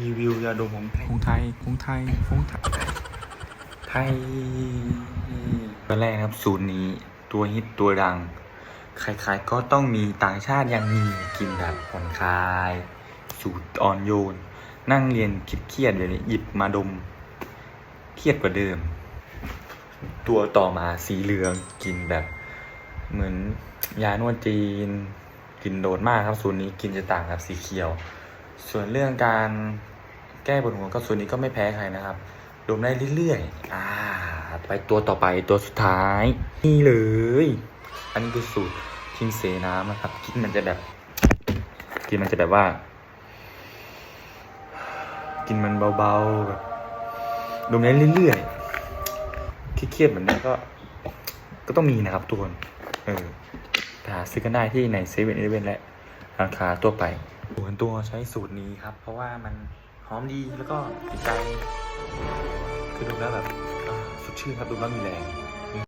รีวิวยาดมของของไทยของไทยของไทยไทยตัวแรกนะครับสูตรนี้ตัวฮิตตัวดัง ใครๆก็ต้องมีต่างชาติยังมีกินแบบผ่อนคลาย สูตรอ่อนโยน นั่งเรียนคิดเครียดๆเดี๋ยวนี้หยิบมาดม เครียดกว่าเดิม ตัวต่อมาสีเหลืองกินแบบ เหมือนยานวดจีน กินโดดมากครับสูตรนี้กินจะต่างกับสีเขียว ส่วนเรื่องการแก้ปวดหัวก็ส่วนนี้ก็ไม่แพ้ใครนะครับดมได้เรื่อยๆ อ่า ไปตัวต่อไปตัวสุดท้าย นี่เลย อันนี้คือสูตรทิมเสน้ำนะครับกินมันจะแบบกินมันจะแบบว่ากินมันเบาๆแบบดมได้เรื่อยๆที่เครียดๆเหมือนนี้ก็ ก็ต้องมีนะครับทุกคน เออหาซื้อกันได้ที่ในเซเว่นอีเวนและร้านค้าทั่วไป ส่วนตัวใช้สูตรนี้ครับ เพราะว่ามันหอมดีแล้วก็ติดใจคือดูแล้วแบบสดชื่นครับดูแล้วมีแรง